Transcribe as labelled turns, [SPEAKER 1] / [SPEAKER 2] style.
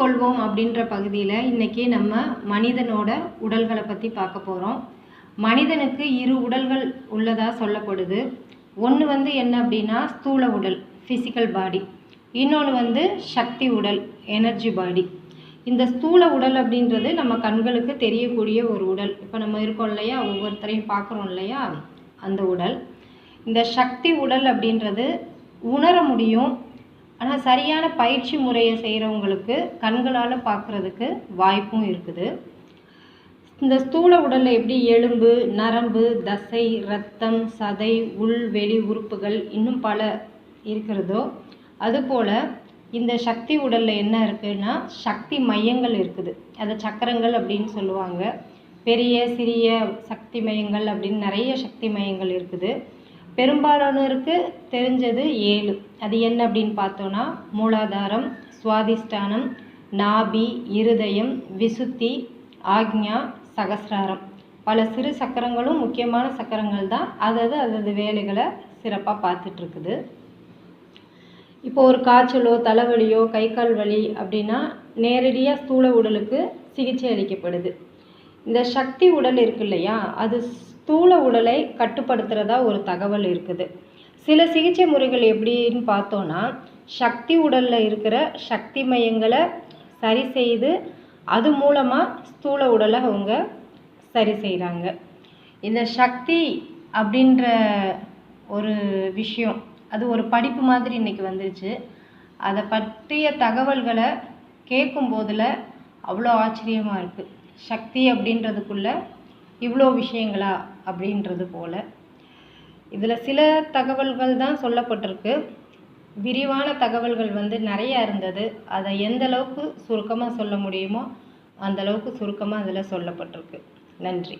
[SPEAKER 1] கொள்வோம் அப்படின்ற பகுதியில் இன்றைக்கி நம்ம மனிதனோட உடல்களை பற்றி பார்க்க போகிறோம் மனிதனுக்கு இரு உடல்கள் உள்ளதாக சொல்லப்படுது. ஒன்று வந்து என்ன அப்படின்னா ஸ்தூல உடல் ஃபிசிக்கல் பாடி இன்னொன்று வந்து சக்தி உடல் எனர்ஜி பாடி இந்த ஸ்தூல உடல் அப்படின்றது நம்ம கண்களுக்கு தெரியக்கூடிய ஒரு உடல். இப்போ நம்ம இருக்கோம் இல்லையா ஒவ்வொருத்தரையும் பார்க்குறோம் இல்லையா அந்த உடல். இந்த சக்தி உடல் அப்படின்றது உணர முடியும் ஆனால் சரியான பயிற்சி முறையை செய்கிறவங்களுக்கு கண்களால் பார்க்குறதுக்கு வாய்ப்பும் இருக்குது. இந்த ஸ்தூல உடலில் எப்படி எலும்பு நரம்பு தசை ரத்தம் சதை உள் வெளி உறுப்புகள் இன்னும் பல இருக்கிறதோ அதுபோல் இந்த சக்தி உடலில் என்ன இருக்குன்னா சக்தி மையங்கள் இருக்குது. அதை சக்கரங்கள் அப்படின்னு சொல்லுவாங்க. பெரிய சிறிய சக்தி மையங்கள் அப்படின்னு நிறைய சக்தி மையங்கள் இருக்குது. பெரும்பாலானோருக்கு தெரிஞ்சது ஏழு. அது என்ன அப்படின்னு பார்த்தோன்னா மூலாதாரம் சுவாதிஷ்டானம் நாபி இருதயம் விசுத்தி ஆக்ஞா சகசிராரம். பல சிறு சக்கரங்களும் முக்கியமான சக்கரங்கள் தான். அதது அதது வேலைகளை சிறப்பாக பார்த்துட்ருக்குது. இப்போ ஒரு காய்ச்சலோ தலைவலியோ கை கால் வலி அப்படின்னா நேரடியாக ஸ்தூல உடலுக்கு சிகிச்சை அளிக்கப்படுது. இந்த சக்தி உடல் இருக்கு இல்லையா? அது ஸ்தூல உடலை கட்டுப்படுத்துகிறதா ஒரு தகவல் இருக்குது. சில சிகிச்சை முறைகள் எப்படின்னு பார்த்தோன்னா சக்தி உடலில் இருக்கிற சக்தி மையங்களை சரி செய்து அது மூலமாக ஸ்தூல உடலை அவங்க சரி செய்கிறாங்க இந்த சக்தி அப்படின்ற ஒரு விஷயம் அது ஒரு படிப்பு மாதிரி இன்னைக்கு வந்துருச்சு. அதை பற்றிய தகவல்களை கேட்கும் போதில் அவ்வளோ ஆச்சரியமாக இருக்குது சக்தி அப்படின்றதுக்குள்ளே இவ்வளோ விஷயங்களா அப்படின்றது போல். இதில் சில தகவல்கள் தான் சொல்லப்பட்டிருக்கு. விரிவான தகவல்கள் வந்து நிறையா இருந்தது. அதை எந்த அளவுக்கு சுருக்கமாக சொல்ல முடியுமோ அந்த அளவுக்கு சுருக்கமாக அதில் சொல்லப்பட்டிருக்கு. நன்றி.